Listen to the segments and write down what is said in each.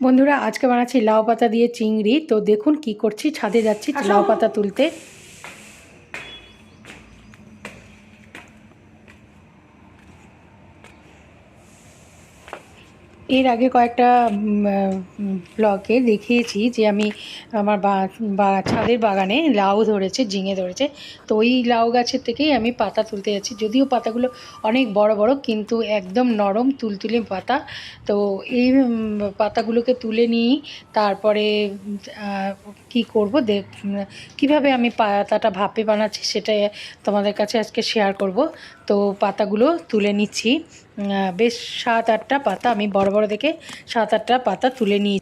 বন্ধুরা আজকে বানাচ্ছি লাউ পাতা দিয়ে চিংড়ি। তো দেখুন কি করছি ছাদে যাচ্ছি লাউ পাতা তুলতে। এর আগে কয়েকটা ব্লগে দেখিয়েছি যে আমি আমার বা ছাদের বাগানে লাউ ধরেছে, ঝিঙে ধরেছে। তো ওই লাউ গাছের থেকেই আমি পাতা তুলতে যাচ্ছি। যদিও পাতাগুলো অনেক বড় বড়, কিন্তু একদম নরম তুলতুলে পাতা। তো এই পাতাগুলোকে তুলে নিই, তারপরে কি করব দেখ কীভাবে আমি পাতাটা ভাপে বানাচ্ছি সেটা তোমাদের কাছে আজকে শেয়ার করব। তো পাতাগুলো তুলে নিচ্ছি। বেশ সাত আটটা পাতা আমি বড় বড় দেখে সাত আটটা পাতা তুলে নিই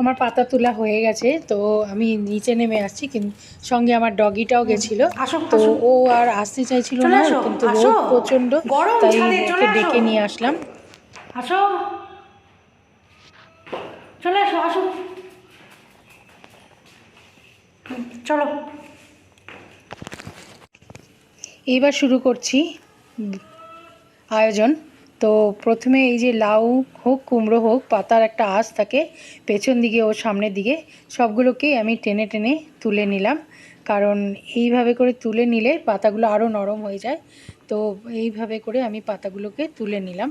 আমার পাতা তোলা হয়ে গেছে তো আমি নিচে নেমে আসছি কিন্তু সঙ্গে আমার ডগিটাও গেছিল। তো ও আর আসতে চাইছিল না কিন্তু গরম তাই ডেকে নিয়ে আসলাম। আসো। চলে আসো আসো। চলো। এইবার শুরু করছি আয়োজন। তো প্রথমে এই যে লাউ হোক, কুমড়ো হোক, পাতার একটা আঁশ থাকে পেছন দিকে ও সামনের দিকে সবগুলোকেই আমি টেনে টেনে তুলে নিলাম। কারণ এইভাবে করে তুলে নিলে পাতাগুলো আরও নরম হয়ে যায়। তো এইভাবে করে আমি পাতাগুলোকে তুলে নিলাম।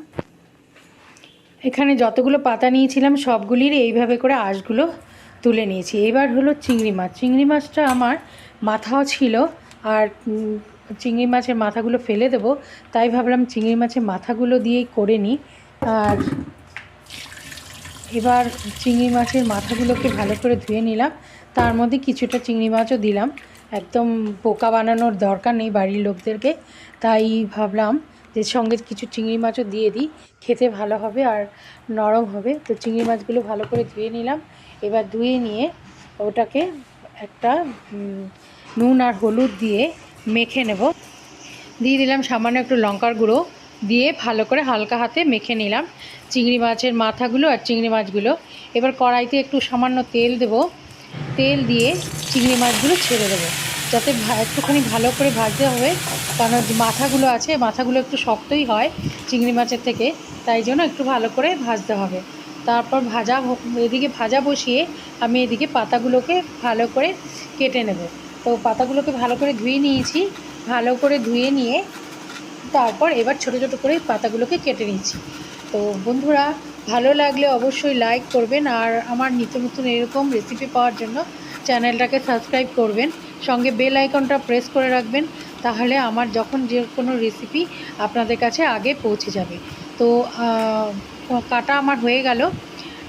এখানে যতগুলো পাতা নিয়েছিলাম, সবগুলির এইভাবে করে আঁশগুলো তুলে নিয়েছি। এবার হলো চিংড়ি মাছ। চিংড়ি মাছটা আমার মাথাও ছিল আর চিংড়ি মাছের মাথাগুলো ফেলে দেবো, তাই ভাবলাম চিংড়ি মাছের মাথাগুলো দিয়েই করে নিই। আর এবার চিংড়ি মাছের মাথাগুলোকে ভালো করে ধুয়ে নিলাম। তার মধ্যে কিছুটা চিংড়ি মাছও দিলাম। একদম পোকা বানানোর দরকার নেই বাড়ির লোকদেরকে, তাই ভাবলাম যে সঙ্গে কিছু চিংড়ি মাছও দিয়ে দিই, খেতে ভালো হবে আর নরম হবে। তো চিংড়ি মাছগুলো ভালো করে ধুয়ে নিলাম। এবার ধুয়ে নিয়ে ওটাকে একটা নুন আর হলুদ দিয়ে মেখে নেব। দিয়ে দিলাম সামান্য একটু লঙ্কার গুঁড়ো দিয়ে ভালো করে হালকা হাতে মেখে নিলাম চিংড়ি মাছের মাথাগুলো আর চিংড়ি মাছগুলো। এবার কড়াইতে একটু সামান্য তেল দেব। তেল দিয়ে চিংড়ি মাছগুলো ছেড়ে দেবো। যাতে একটুখানি ভালো করে ভাজতে হবে। কারণ মাথাগুলো আছে, মাথাগুলো একটু শক্তই হয় চিংড়ি মাছের থেকে, তাই জন্য একটু ভালো করে ভাজতে হবে। তারপর ভাজা এদিকে ভাজা বসিয়ে আমি এদিকে পাতাগুলোকে ভালো করে কেটে নেব। তো পাতাগুলোকে ভালো করে ধুয়ে নিয়েছি। ভালো করে ধুয়ে নিয়ে তারপর এবার ছোট ছোট করে পাতাগুলোকে কেটে নিচ্ছি তো বন্ধুরা, ভালো লাগলে অবশ্যই লাইক করবেন আর আমার নিত্য নতুন এরকম রেসিপি পাওয়ার জন্য চ্যানেলটাকে সাবস্ক্রাইব করবেন, সঙ্গে বেল আইকনটা প্রেস করে রাখবেন, তাহলে আমার যখন যে কোনো রেসিপি আপনাদের কাছে আগে পৌঁছে যাবে। তো কাটা আমার হয়ে গেল।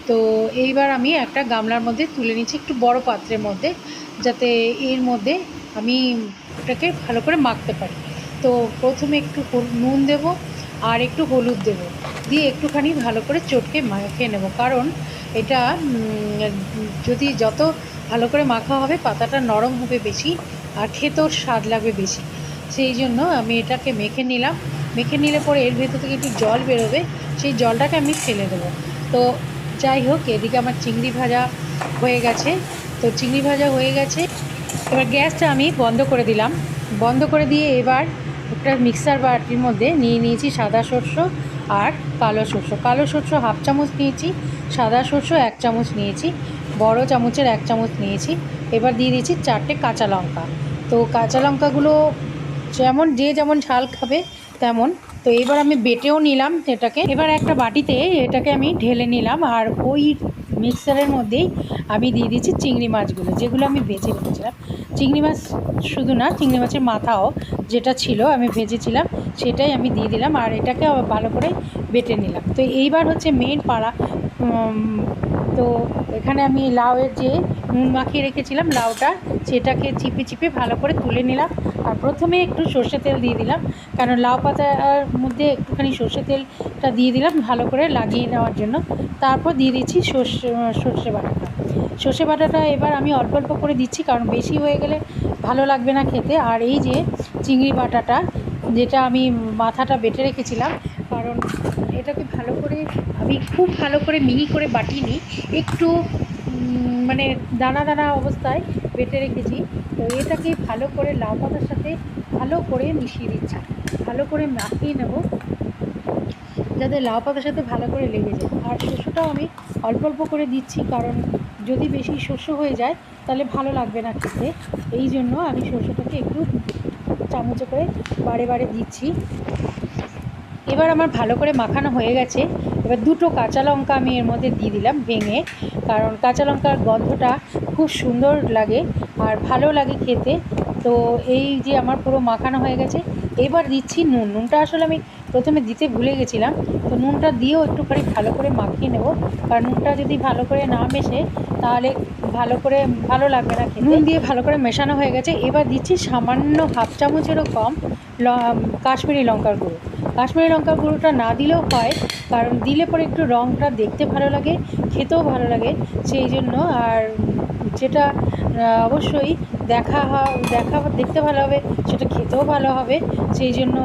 তো, এইবার আমি একটা গামলার মধ্যে তুলে নিচ্ছি, একটু বড় পাত্রের মধ্যে, যাতে এর মধ্যে আমি ওটাকে ভালো করে মাখতে পারি। তো, প্রথমে একটু নুন দেব আর একটু হলুদ দেব। দিয়ে একটুখানি ভালো করে চটকে মাখিয়ে নেব। কারণ এটা যদি যত ভালো করে মাখা হবে, পাতাটা নরম হবে বেশি আর খেতেও স্বাদ লাগবে বেশি। সেই জন্য আমি এটাকে মেখে নিলাম। মেখে নিলে পরে এর ভেতর থেকে একটু জল বেরোবে, সেই জলটাকে আমি ফেলে দেবো। তো যাই হোক, এদিকে আমার চিংড়ি ভাজা হয়ে গেছে। তো চিংড়ি ভাজা হয়ে গেছে। এবার গ্যাসটা আমি বন্ধ করে দিলাম। বন্ধ করে দিয়ে এবার একটা মিক্সার বাটির মধ্যে নিয়ে নিয়েছি সাদা শস্য আর কালো শস্য কালো শস্য হাফ চামচ নিয়েছি, সাদা শস্য এক চামচ নিয়েছি, বড় চামচের এক চামচ নিয়েছি। এবার দিয়ে দিয়েছি চারটে কাঁচা লঙ্কা। তো কাঁচা লঙ্কাগুলো যেমন যে যেমন ঝাল খাবে তেমন। তো এবার আমি বেটেও নিলাম এটাকে। এবার একটা বাটিতে এটাকে আমি ঢেলে নিলাম আর ওই মিক্সারের মধ্যেই আমি দিয়ে দিচ্ছি চিংড়ি মাছগুলো, যেগুলো আমি ভেজে রেখেছিলাম। চিংড়ি মাছ শুধু না, চিংড়ি মাছের মাথাও যেটা ছিল আমি ভেজেছিলাম, সেটাই আমি দিয়ে দিলাম আর এটাকে ভালো করে বেটে নিলাম। তো এইবার হচ্ছে মেন পাড়া তো এখানে আমি লাউয়ের যে নুন মাখিয়ে রেখেছিলাম লাউটা, সেটাকে চিপে চিপে ভালো করে তুলে নিলাম আর প্রথমে একটু সর্ষে তেল দিয়ে দিলাম। কারণ লাউ পাতার মধ্যে একটুখানি সর্ষে তেলটা দিয়ে দিলাম ভালো করে লাগিয়ে নেওয়ার জন্য। তারপর দিয়ে দিচ্ছি সর্ষে সর্ষে বাটাটা। সর্ষে বাটাটা এবার আমি অল্প অল্প করে দিচ্ছি কারণ বেশি হয়ে গেলে ভালো লাগবে না খেতে। আর এই যে চিংড়ি বাটাটা যেটা আমি মাথাটা বেটে রেখেছিলাম, কারণ এটাকে ভালো করে, আমি খুব ভালো করে মিহি করে বাটিনি, একটু মানে দানা দানা অবস্থায় বেটে রেখেছি। তো এটাকে ভালো করে লাউ পাতার সাথে ভালো করে মিশিয়ে দিচ্ছি। ভালো করে মাখিয়ে নেব। যাতে লাউ পাতার সাথে ভালো করে লেগে যায়। আর শস্যটাও আমি অল্প অল্প করে দিচ্ছি, কারণ যদি বেশি শস্য হয়ে যায়, তাহলে ভালো লাগবে না খেতে। এই জন্য আমি শস্যটাকে একটু চামচে করে বারে বারে দিচ্ছি। এবার আমার ভালো করে মাখানো হয়ে গেছে। এবার দুটো কাঁচা লঙ্কা আমি এর মধ্যে দিয়ে দিলাম ভেঙে, কারণ কাঁচা লঙ্কার গন্ধটা খুব সুন্দর লাগে আর ভালো লাগে খেতে। তো এই যে আমার পুরো মাখানো হয়ে গেছে, এবার দিচ্ছি নুন। নুনটা আসলে আমি প্রথমে দিতে ভুলে গেছিলাম, তো নুনটা দিয়েও একটুখানি ভালো করে মাখিয়ে নেব। কারণ নুনটা যদি ভালো করে না মেশে, তাহলে ভালো করে, ভালো লাগবে না খেতে। নুন দিয়ে ভালো করে মেশানো হয়ে গেছে। এবার দিচ্ছি সামান্য হাফ চামচেরও কম কাশ্মীরি লঙ্কার গুঁড়ো। কাশ্মীরি লঙ্কার গুঁড়োটা না দিলেও হয়, কারণ দিলে পরে একটু রঙটা দেখতে ভালো লাগে, খেতেও ভালো লাগে। সেই জন্য আর যেটা অবশ্যই দেখা দেখা দেখতে ভালো হবে, সেটা খেতেও ভালো হবে। সেই জন্য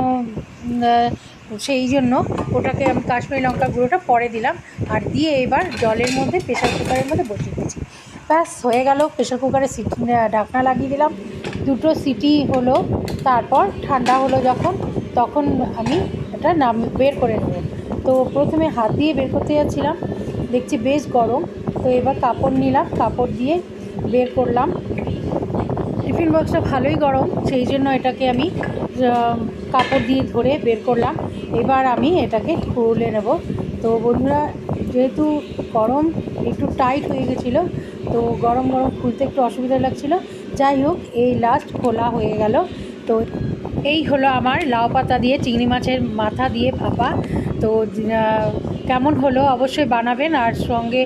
সেই জন্য ওটাকে আমি কাশ্মীরি লঙ্কা গুঁড়োটা পরে দিলাম আর দিয়ে এবার জলের মধ্যে প্রেশার কুকারের মধ্যে বসিয়ে দিয়েছি। ব্যাস, হয়ে গেল, প্রেশার কুকারে সিটি ঢাকনা লাগিয়ে দিলাম। দুটো সিটি হলো, তারপর ঠান্ডা হলো যখন, তখন আমি এটা নাম, বের করে নেব। তো প্রথমে হাত দিয়ে বের করতে যাচ্ছিলাম, দেখছি বেশ গরম। তো এবার কাপড় নিলাম, কাপড় দিয়ে বের করলাম। টিফিন বক্সটা ভালোই গরম, সেই জন্য এটাকে আমি কাপড় দিয়ে ধরে বের করলাম। এবার আমি এটাকে খুলে নেব। তো বন্ধুরা, যেহেতু গরম একটু টাইট হয়ে গেছিল, তো গরম গরম খুলতে একটু অসুবিধা লাগছিল। যাই হোক, এই লাস্ট খোলা হয়ে গেল। তো এই হলো আমার লাউ পাতা দিয়ে, চিংড়ি মাছের মাথা দিয়ে ভাপা। তো কেমন হলো অবশ্যই বানাবেন আর সঙ্গে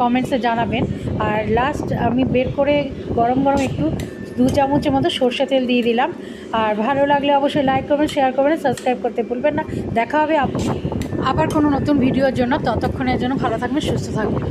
কমেন্টসে জানাবেন। আর লাস্ট আমি বের করে গরম গরম একটু দু চামচের মতো সর্ষে তেল দিয়ে দিলাম। আর ভালো লাগলে অবশ্যই লাইক করবেন শেয়ার করবেন সাবস্ক্রাইব করতে ভুলবেন না। দেখা হবে আবার কোনো নতুন ভিডিওর জন্য। ততক্ষণের জন্য ভালো থাকবেন, সুস্থ থাকবেন।